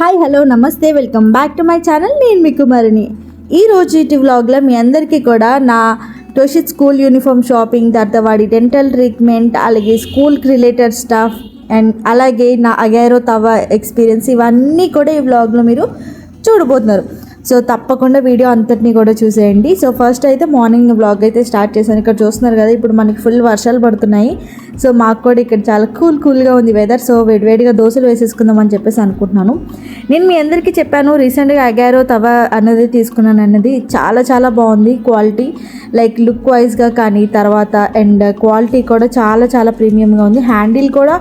Hi hello నమస్తే welcome back to my channel. నేను మీ కుమారిని. ఈ రోజు ఇటు వ్లాగ్లో మీ అందరికీ కూడా నా టోషిత్ స్కూల్ యూనిఫామ్ షాపింగ్ తర్వాత వాడి డెంటల్ ట్రీట్మెంట్ అలాగే స్కూల్కి రిలేటెడ్ స్టాఫ్ అండ్ అలాగే నా అగైరో తవ ఎక్స్పీరియన్స్ ఇవన్నీ కూడా ఈ వ్లాగ్లో మీరు చూడబోతున్నారు. సో తప్పకుండా వీడియో అంతటిని కూడా చూసేయండి. సో ఫస్ట్ అయితే మార్నింగ్ బ్లాగ్ అయితే స్టార్ట్ చేశాను. ఇక్కడ చూస్తున్నారు కదా ఇప్పుడు మనకి ఫుల్ వర్షాలు పడుతున్నాయి. సో మాకు కూడా ఇక్కడ చాలా కూల్ కూల్గా ఉంది వెదర్ సో వేడివేడిగా దోశలు వేసేసుకుందాం అని చెప్పేసి అనుకుంటున్నాను. నేను మీ అందరికీ చెప్పాను రీసెంట్గా అగారో తవ అన్నది తీసుకున్నాను అన్నది. చాలా చాలా బాగుంది క్వాలిటీ లైక్ లుక్ వైజ్గా కానీ తర్వాత అండ్ క్వాలిటీ కూడా చాలా చాలా ప్రీమియంగా ఉంది. హ్యాండిల్ కూడా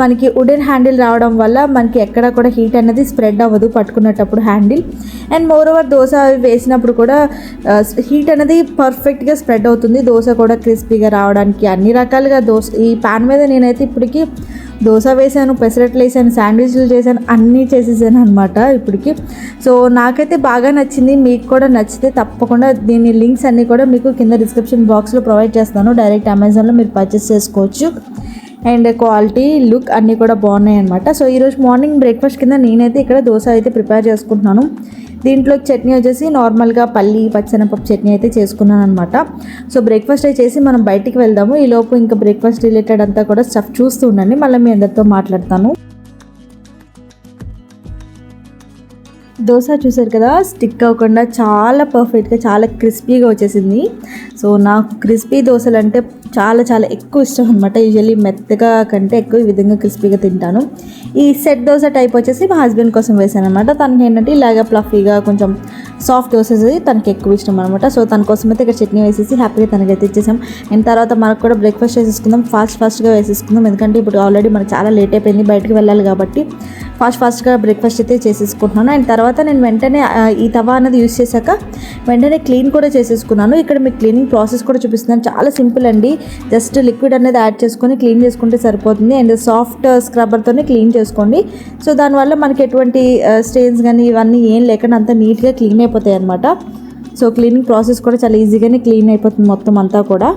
మనకి వుడెన్ హ్యాండిల్ రావడం వల్ల మనకి ఎక్కడ కూడా హీట్ అనేది స్ప్రెడ్ అవ్వదు పట్టుకునేటప్పుడు handle and moreover dosa అవి వేసినప్పుడు కూడా హీట్ అనేది పర్ఫెక్ట్గా స్ప్రెడ్ అవుతుంది. దోశ కూడా క్రిస్పీగా రావడానికి అన్ని రకాలుగా దోశ ఈ పాన్ మీద నేనైతే ఇప్పటికి దోశ వేసాను పెసరట్లు వేసాను శాండ్విచ్లు చేశాను అన్నీ చేసేసాను అనమాట ఇప్పటికి. సో నాకైతే బాగా నచ్చింది మీకు కూడా నచ్చితే తప్పకుండా దీని లింక్స్ అన్నీ కూడా మీకు కింద డిస్క్రిప్షన్ బాక్స్లో ప్రొవైడ్ చేస్తాను. డైరెక్ట్ అమెజాన్లో మీరు పర్చేస్ చేసుకోవచ్చు. అండ్ క్వాలిటీ లుక్ అన్నీ కూడా బాగున్నాయి అనమాట సో ఈరోజు మార్నింగ్ బ్రేక్ఫాస్ట్ కింద నేనైతే ఇక్కడ దోశ అయితే ప్రిపేర్ చేసుకుంటున్నాను. దీంట్లో చట్నీ వచ్చేసి నార్మల్గా పల్లి పచ్చనపప్పు చట్నీ అయితే చేసుకున్నాను అనమాట సో బ్రేక్ఫాస్ట్ అయితే చేసి మనం బయటికి వెళ్దాము. ఈ లోపు ఇంకా బ్రేక్ఫాస్ట్ రిలేటెడ్ అంతా కూడా స్టఫ్ చూస్తూ ఉండండి. మళ్ళీ మీ అందరితో మాట్లాడతాను. దోశ చూసారు కదా స్టిక్ అవ్వకుండా చాలా పర్ఫెక్ట్గా చాలా క్రిస్పీగా వచ్చేసింది. సో నాకు క్రిస్పీ దోశలు అంటే చాలా చాలా ఎక్కువ ఇష్టం అనమాట యూజువల్లీ మెత్తగా కంటే ఎక్కువ ఈ విధంగా క్రిస్పీగా తింటాను. ఈ సెట్ దోశ టైప్ వచ్చేసి మా హస్బెండ్ కోసం వేసాను అనమాట తనకి ఏంటంటే ఇలాగ ప్లఫీగా కొంచెం సాఫ్ట్ దోశ తనకి ఎక్కువ ఇష్టం అనమాట సో తన కోసం అయితే ఇక్కడ చట్నీ వేసేసి హ్యాపీగా తనకైతే ఇచ్చేసాం. అండ్ తర్వాత మనకు కూడా బ్రేక్ఫాస్ట్ వేసేసుకుందాం ఫాస్ట్ ఫాస్ట్గా వేసేసుకుందాం. ఎందుకంటే ఇప్పుడు ఆల్రెడీ మనకు చాలా లేట్ అయిపోయింది. బయటకు వెళ్ళాలి కాబట్టి ఫాస్ట్ ఫాస్ట్గా బ్రేక్ఫాస్ట్ అయితే చేసేసుకుంటున్నాను. అండ్ తర్వాత నేను వెంటనే ఈ తవా అనేది యూస్ చేశాక వెంటనే క్లీన్ కూడా చేసేసుకున్నాను. ఇక్కడ మీకు క్లీనింగ్ ప్రాసెస్ కూడా చూపిస్తున్నాను. చాలా సింపుల్ అండి. జస్ట్ లిక్విడ్ అనేది యాడ్ చేసుకొని క్లీన్ చేసుకుంటే సరిపోతుంది. అండ్ సాఫ్ట్ uh, స్క్రబ్బర్తోనే క్లీన్ చేసుకోండి. సో దానివల్ల మనకి ఎటువంటి uh, స్టెయిన్స్ కానీ ఇవన్నీ ఏం లేకుండా అంత నీట్గా క్లీన్ అయిపోతాయి అనమాట సో క్లీనింగ్ ప్రాసెస్ కూడా చాలా ఈజీగానే క్లీన్ అయిపోతుంది మొత్తం అంతా కూడా.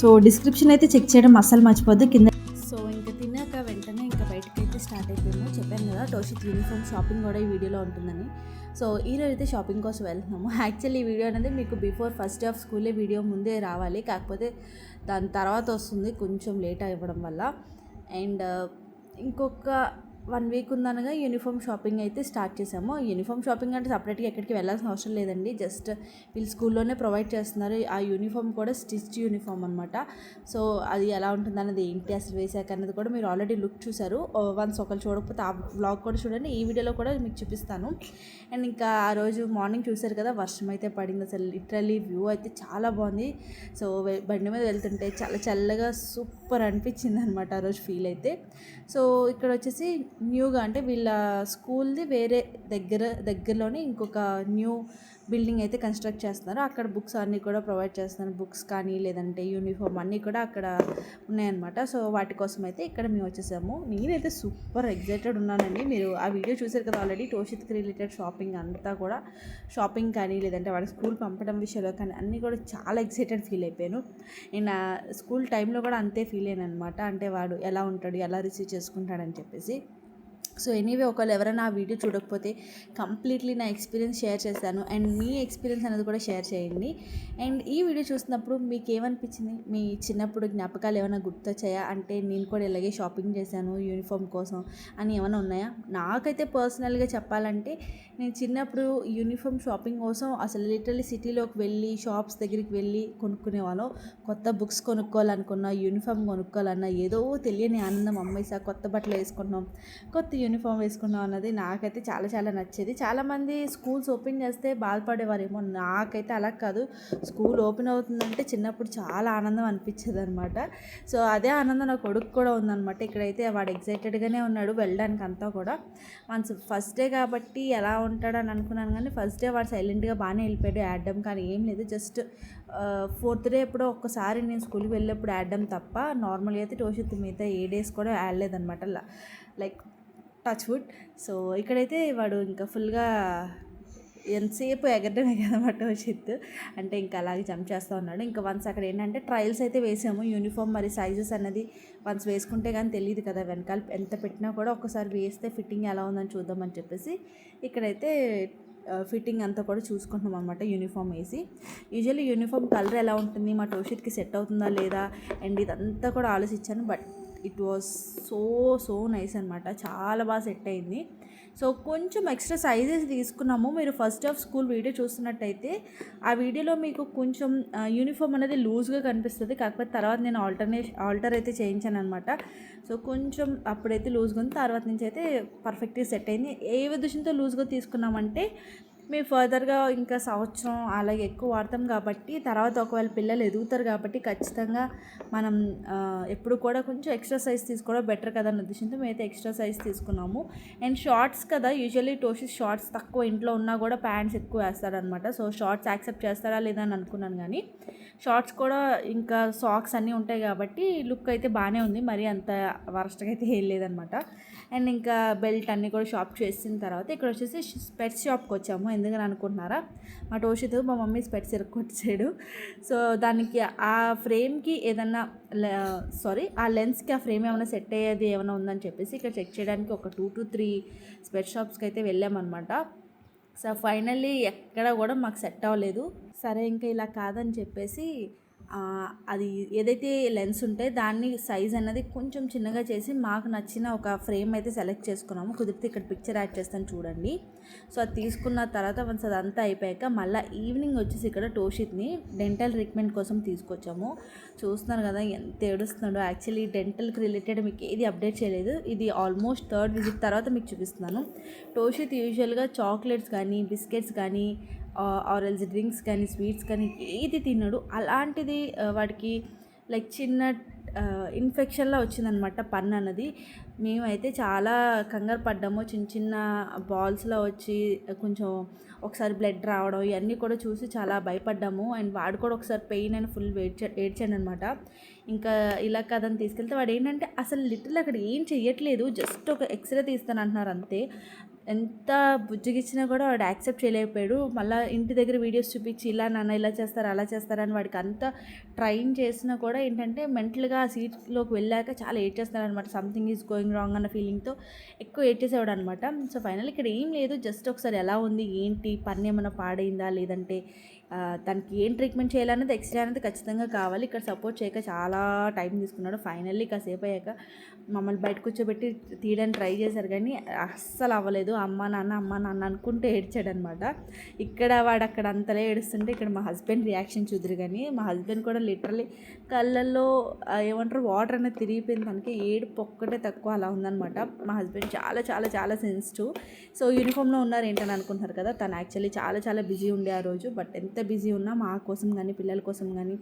సో డిస్క్రిప్షన్ అయితే చెక్ చేయడం అస్సలు మర్చిపోద్దు. కింద సో ఇంకా తిన్నాక వెంటనే ఇంకా బయటకి అయితే స్టార్ట్ అయిపోయాము చెప్పాను కదా టోషిత్ యూనిఫామ్ షాపింగ్ కూడా ఈ వీడియోలో ఉంటుందని. సో ఈరోజు అయితే షాపింగ్ కోసం వెళ్తున్నాము. యాక్చువల్లీ ఈ వీడియో అనేది మీకు బిఫోర్ ఫస్ట్ ఆఫ్ స్కూలే వీడియో ముందే రావాలి. కాకపోతే దాని తర్వాత వస్తుంది కొంచెం లేట్ అవ్వడం వల్ల. అండ్ ఇంకొక వన్ వీక్ ఉందనగా యూనిఫామ్ షాపింగ్ అయితే స్టార్ట్ చేసాము యూనిఫామ్ షాపింగ్ అంటే సపరేట్గా ఎక్కడికి వెళ్ళాల్సిన అవసరం లేదండి. జస్ట్ వీళ్ళు స్కూల్లోనే ప్రొవైడ్ చేస్తున్నారు. ఆ యూనిఫామ్ కూడా స్టిచ్ యూనిఫామ్ అనమాట సో అది ఎలా ఉంటుంది అన్నది ఏంటి అసలు వేసాక అన్నది కూడా మీరు ఆల్రెడీ లుక్ చూసారు వన్స్ ఒకరు చూడకపోతే ఆ వ్లాగ్ కూడా చూడండి. ఈ వీడియోలో కూడా మీకు చూపిస్తాను. అండ్ ఇంకా ఆ రోజు మార్నింగ్ చూసారు కదా వర్షం అయితే పడింది అసలు. లిటరలీ వ్యూ అయితే చాలా బాగుంది. సో బండి మీద వెళ్తుంటే చాలా చల్లగా సూపర్ అనిపించింది అనమాట ఆ రోజు ఫీల్ అయితే. సో ఇక్కడ వచ్చేసి న్యూగా అంటే వీళ్ళ స్కూల్ది వేరే దగ్గర దగ్గరలోనే ఇంకొక న్యూ బిల్డింగ్ అయితే కన్స్ట్రక్ట్ చేస్తున్నారు. అక్కడ బుక్స్ అన్నీ కూడా ప్రొవైడ్ చేస్తున్నారు. బుక్స్ కానీ లేదంటే యూనిఫామ్ అన్నీ కూడా అక్కడ ఉన్నాయన్నమాట. సో వాటి కోసం అయితే ఇక్కడ మేము వచ్చేసాము. నేనైతే సూపర్ ఎగ్జైటెడ్ ఉన్నానండి. మీరు ఆ వీడియో చూసారు కదా ఆల్రెడీ టోషిత్కి రిలేటెడ్ షాపింగ్ అంతా కూడా. షాపింగ్ కానీ లేదంటే వాడి స్కూల్ పంపడం విషయంలో కానీ అన్నీ కూడా చాలా ఎగ్జైటెడ్ ఫీల్ అయిపోయాను. నేను స్కూల్ టైంలో కూడా అంతే ఫీల్ అయ్యాను అనమాట అంటే వాడు ఎలా ఉంటాడు ఎలా రిసీవ్ చేసుకుంటాడని చెప్పేసి. సో ఎనీవే ఒకవేళ ఎవరైనా ఆ వీడియో చూడకపోతే కంప్లీట్లీ నా ఎక్స్పీరియన్స్ షేర్ చేశాను అండ్ మీ ఎక్స్పీరియన్స్ అనేది కూడా షేర్ చేయండి. అండ్ ఈ వీడియో చూసినప్పుడు మీకు ఏమనిపించింది మీ చిన్నప్పుడు జ్ఞాపకాలు ఏమైనా గుర్తొచ్చాయా? అంటే నేను కూడా ఇలాగే షాపింగ్ చేశాను యూనిఫామ్ కోసం అని ఏమైనా ఉన్నాయా? నాకైతే పర్సనల్గా చెప్పాలంటే నేను చిన్నప్పుడు యూనిఫామ్ షాపింగ్ కోసం అసలు లిటరలీ సిటీలోకి వెళ్ళి షాప్స్ దగ్గరికి వెళ్ళి కొనుక్కునేవాళ్ళం కొత్త బుక్స్ కొనుక్కోవాలనుకున్నా యూనిఫామ్ కొనుక్కోవాలన్నా ఏదో తెలియని ఆనందం అమ్మేసా. కొత్త బట్టలు వేసుకున్నాం కొత్త యూనిఫామ్ వేసుకున్నాం అన్నది నాకైతే చాలా చాలా నచ్చేది. చాలామంది స్కూల్స్ ఓపెన్ చేస్తే బాధపడేవారేమో నాకైతే అలా కాదు. స్కూల్ ఓపెన్ అవుతుందంటే చిన్నప్పుడు చాలా ఆనందం అనిపించేది అనమాట సో అదే ఆనందం నా కొడుకు కూడా ఉందన్నమాట. ఇక్కడైతే వాడు ఎగ్జైటెడ్గానే ఉన్నాడు వెళ్ళడానికి అంతా కూడా. మన ఫస్ట్ డే కాబట్టి ఎలా ఉంటాడని అనుకున్నాను కానీ ఫస్ట్ డే వాడు సైలెంట్గా బాగానే వెళ్ళిపోయాడు. యాడ్డం కానీ ఏం లేదు. జస్ట్ ఫోర్త్ డే ఎప్పుడో ఒక్కసారి నేను స్కూల్కి వెళ్ళినప్పుడు యాడ్డం తప్ప నార్మల్గా అయితే టోషిత్ మిగతా ఏ డేస్ కూడా యాడలేదన్నమాట లైక్ టచ్ వుడ్ సో ఇక్కడైతే వాడు ఇంకా ఫుల్గా ఎంతసేపు ఎగరడమే కదన్నమాట టోషిత్ అంటే ఇంకా అలాగే జంప్ చేస్తూ ఉన్నాడు. ఇంకా వన్స్ అక్కడ ఏంటంటే ట్రయల్స్ అయితే వేసాము. యూనిఫామ్ మరి సైజెస్ అనేది వన్స్ వేసుకుంటే కానీ తెలియదు కదా వెనకాల ఎంత పెట్టినా కూడా ఒకసారి వేస్తే ఫిట్టింగ్ ఎలా ఉందని చూద్దామని చెప్పేసి ఇక్కడైతే ఫిట్టింగ్ అంతా కూడా చూసుకుంటున్నాం అనమాట యూనిఫామ్ వేసి. యూజువల్లీ యూనిఫామ్ కలర్ ఎలా ఉంటుంది? మా టోషీట్కి సెట్ అవుతుందా లేదా? అండ్ ఇదంతా కూడా ఆలోచించాను. But it was so so nice అనమాట చాలా బాగా సెట్ అయింది. సో కొంచెం ఎక్స్ట్రా సైజెస్ తీసుకున్నాము. మీరు ఫస్ట్ ఆఫ్ స్కూల్ వీడియో చూస్తున్నట్టయితే ఆ వీడియోలో మీకు కొంచెం యూనిఫామ్ అనేది లూజ్గా కనిపిస్తుంది. కాకపోతే తర్వాత నేను ఆల్టర్నే ఆల్టర్ అయితే చేయించాను అనమాట సో కొంచెం అప్పుడైతే లూజ్గా ఉంది. తర్వాత నుంచి అయితే పర్ఫెక్ట్గా సెట్ అయింది. ఏ ఉద్దేశంతో లూజ్గా తీసుకున్నామంటే మేము ఫర్దర్గా ఇంకా సంవత్సరం అలాగే ఎక్కువ వాడతాం కాబట్టి తర్వాత ఒకవేళ పిల్లలు ఎదుగుతారు కాబట్టి ఖచ్చితంగా మనం ఎప్పుడు కూడా కొంచెం ఎక్స్ట్రా సైజ్ తీసుకోవడం బెటర్ కదా అన్న ఉద్దేశంతో మేమైతే ఎక్స్ట్రా సైజ్ తీసుకున్నాము. అండ్ షార్ట్స్ కదా యూజువల్లీ టోషిస్ షార్ట్స్ తక్కువ ఇంట్లో ఉన్నా కూడా ప్యాంట్స్ ఎక్కువ వేస్తారనమాట సో షార్ట్స్ యాక్సెప్ట్ చేస్తారా లేదా అని అనుకున్నాను కానీ షార్ట్స్ కూడా ఇంకా సాక్స్ అన్నీ ఉంటాయి కాబట్టి లుక్ అయితే బాగానే ఉంది. మరి అంత వరస్ట్గా అయితే ఏం లేదనమాట అండ్ ఇంకా బెల్ట్ అన్నీ కూడా షాప్ చేసిన తర్వాత ఇక్కడ వచ్చేసి స్పెట్స్ షాప్కి వచ్చాము. ఎందుకని అనుకుంటున్నారా మా టోషిత్ మా మమ్మీ స్పెట్స్ ఇరుక్కొచ్చాడు సో దానికి ఆ ఫ్రేమ్కి ఏదన్నా సారీ ఆ లెన్స్కి ఆ ఫ్రేమ్ ఏమైనా సెట్ అయ్యేది ఏమైనా ఉందని చెప్పేసి ఇక్కడ చెక్ చేయడానికి ఒక టూ టు త్రీ స్పెట్ షాప్స్కి అయితే వెళ్ళామన్నమాట. సో ఫైనల్లీ ఎక్కడ కూడా మాకు సెట్ అవ్వలేదు. సరే ఇంకా ఇలా కాదని చెప్పేసి అది ఏదైతే లెన్స్ ఉంటే దాన్ని సైజ్ అన్నది కొంచెం చిన్నగా చేసి మాకు నచ్చిన ఒక ఫ్రేమ్ అయితే సెలెక్ట్ చేసుకున్నాము. కుదిరితే ఇక్కడ పిక్చర్ యాడ్ చేస్తాను చూడండి. సో అది తీసుకున్న తర్వాత వన్స్ అదంతా అయిపోయాక మళ్ళీ ఈవినింగ్ వచ్చేసి ఇక్కడ టోషిత్ని డెంటల్ ట్రీట్మెంట్ కోసం తీసుకొచ్చాము. చూస్తున్నారు కదా ఎంత ఏడుస్తున్నాడు. యాక్చువల్లీ డెంటల్కి రిలేటెడ్ మీకు ఏది అప్డేట్ చేయలేదు. ఇది ఆల్మోస్ట్ థర్డ్ విజిట్ తర్వాత మీకు చూపిస్తున్నాను. టోషిత్ యూజువల్గా చాక్లెట్స్ కానీ బిస్కెట్స్ కానీ ఆరెల్స్ డ్రింక్స్ కానీ స్వీట్స్ కానీ ఏది తిన్నాడు అలాంటిది వాడికి లైక్ చిన్న ఇన్ఫెక్షన్లా వచ్చిందనమాట పన్ను అన్నది. మేమైతే చాలా కంగారు పడ్డాము. చిన్న చిన్న బాల్స్లో వచ్చి కొంచెం ఒకసారి బ్లడ్ రావడం ఇవన్నీ కూడా చూసి చాలా భయపడ్డాము. అండ్ వాడు కూడా ఒకసారి పెయిన్ అని ఫుల్ ఏడ్చా ఏడ్చాడు అనమాట ఇంకా ఇలా కదని తీసుకెళ్తే వాడు ఏంటంటే అసలు లిటిల్ అక్కడ ఏం చెయ్యట్లేదు. జస్ట్ ఒక ఎక్స్రే తీస్తాను అంటున్నారు అంతే. ఎంత బుజ్జిగిచ్చినా కూడా వాడు యాక్సెప్ట్ చేయలేకపోయాడు. మళ్ళీ ఇంటి దగ్గర వీడియోస్ చూపించి ఇలా నాన్న ఇలా చేస్తారు అలా చేస్తారని వాడికి అంత ట్రైన్ చేసినా కూడా ఏంటంటే మెంటల్గా ఆ సీట్లోకి వెళ్ళాక చాలా ఏడ్ చేస్తున్నాడు అనమాట సంథింగ్ ఈజ్ గోయింగ్ రాంగ్ అన్న ఫీలింగ్తో ఎక్కువ ఏడ్ చేసేవాడు అనమాట సో ఫైనల్ ఇక్కడ ఏం లేదు. జస్ట్ ఒకసారి ఎలా ఉంది ఏంటి పన్ను ఏమైనా పాడైందా లేదంటే తనకి ఏం ట్రీట్మెంట్ చేయాలన్నది ఎక్స్రే అనేది ఖచ్చితంగా కావాలి. ఇక్కడ సపోర్ట్ చేయక చాలా టైం తీసుకున్నాడు. ఫైనల్లీ కాసేపు అయ్యాక మమ్మల్ని బయట కూర్చోబెట్టి తీయడానికి ట్రై చేశారు కానీ అస్సలు అవ్వలేదు. అమ్మ నాన్న అమ్మ నాన్న అనుకుంటే ఏడ్చాడు అనమాట ఇక్కడ వాడు అక్కడ అంతలే ఏడుస్తుంటే ఇక్కడ మా హస్బెండ్ రియాక్షన్ చూద్దరు కానీ మా హస్బెండ్ కూడా లిటరలీ కళ్ళల్లో ఏమంటారు వాటర్ అనేది తిరిగిపోయింది. తనకి ఏడుపు ఒక్కటే తక్కువ అలా ఉందనమాట. మా హస్బెండ్ చాలా చాలా చాలా సెన్సిటివ్. సో యూనిఫామ్లో ఉన్నారు ఏంటని అనుకుంటున్నారు కదా తను యాక్చువల్లీ చాలా చాలా బిజీ ఉండే ఆ రోజు. బట్ ఎంత బిజీ ఉన్నా మా కోసం కానీ పిల్లల కోసం కానీ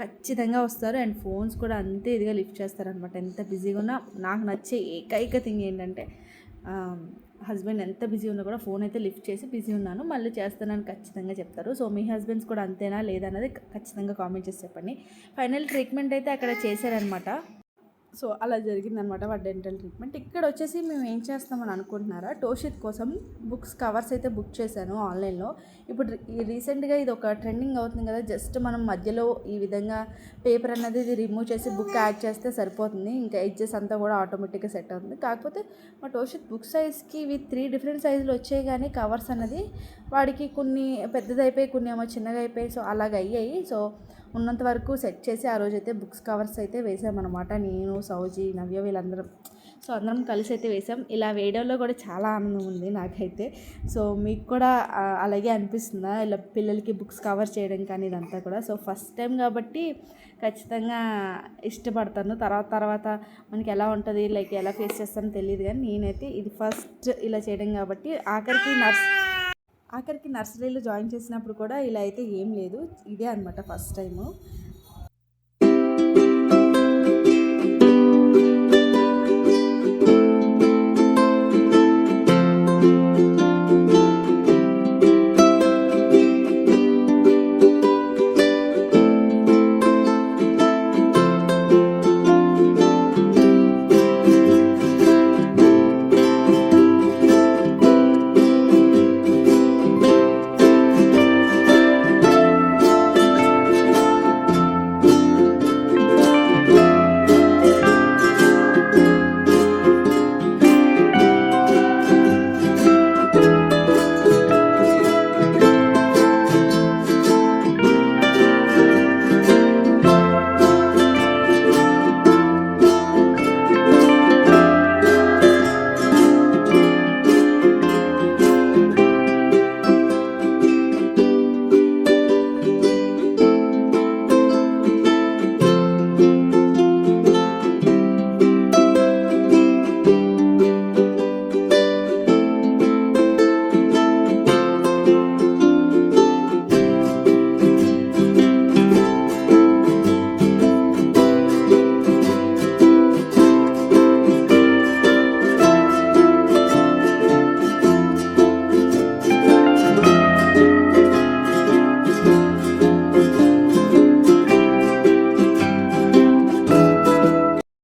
ఖచ్చితంగా వస్తారు. అండ్ ఫోన్స్ కూడా అంతే ఇదిగా లిఫ్ట్ చేస్తారనమాట. ఎంత బిజీగా ఉన్నా నాకు నచ్చే ఏకైక థింగ్ ఏంటంటే హస్బెండ్ ఎంత బిజీ ఉన్నా కూడా ఫోన్ అయితే లిఫ్ట్ చేసి బిజీ ఉన్నాను. మళ్ళీ చేస్తానని ఖచ్చితంగా చెప్తారు. సో మీ హస్బెండ్స్ కూడా అంతేనా లేదన్నది ఖచ్చితంగా కామెంట్ చేసి చెప్పండి. ఫైనల్ ట్రీట్మెంట్ అయితే అక్కడ చేశారనమాట. సో అలా జరిగిందనమాట వాడి డెంటల్ ట్రీట్మెంట్ ఇక్కడ వచ్చేసి మేము ఏం చేస్తామని అనుకుంటున్నారా? టోషిత్ కోసం బుక్స్ కవర్స్ అయితే బుక్ చేశాను ఆన్లైన్లో ఇప్పుడు ఈ రీసెంట్గా ఇది ఒక ట్రెండింగ్ అవుతుంది కదా జస్ట్ మనం మధ్యలో ఈ విధంగా పేపర్ అనేది ఇది రిమూవ్ చేసి బుక్ యాడ్ చేస్తే సరిపోతుంది. ఇంకా ఎడ్జెస్ అంతా కూడా ఆటోమేటిక్గా సెట్ అవుతుంది. కాకపోతే మా టోషిత్ బుక్ సైజ్కి ఇవి త్రీ డిఫరెంట్ సైజులు వచ్చాయి కానీ కవర్స్ అన్నది వాడికి కొన్ని పెద్దదైపోయి కొన్ని ఏమో చిన్నగా అయిపోయి సో అలాగ అయ్యాయి. సో ఉన్నంత వరకు సెట్ చేసి ఆ రోజు అయితే బుక్స్ కవర్స్ అయితే వేసామన్నమాట. నేను సౌజీ నవ్య వీళ్ళందరం. సో అందరం కలిసి అయితే వేసాం. ఇలా వేయడంలో కూడా చాలా ఆనందం ఉంది నాకైతే. సో మీకు కూడా అలాగే అనిపిస్తుందా? ఇలా పిల్లలకి బుక్స్ కవర్ చేయడం కానీ ఇదంతా కూడా. సో ఫస్ట్ టైం కాబట్టి ఖచ్చితంగా ఇష్టపడతాను. తర్వాత తర్వాత మనకి ఎలా ఉంటుంది? లైక్ ఎలా ఫేస్ చేస్తానో తెలియదు కానీ నేనైతే ఇది ఫస్ట్ ఇలా చేయడం కాబట్టి ఆఖరికి నర్స్ ఆఖరికి నర్సరీలో జాయిన్ చేసినప్పుడు కూడా ఇలా అయితే ఏం లేదు. ఇదే అనమాట ఫస్ట్ టైము.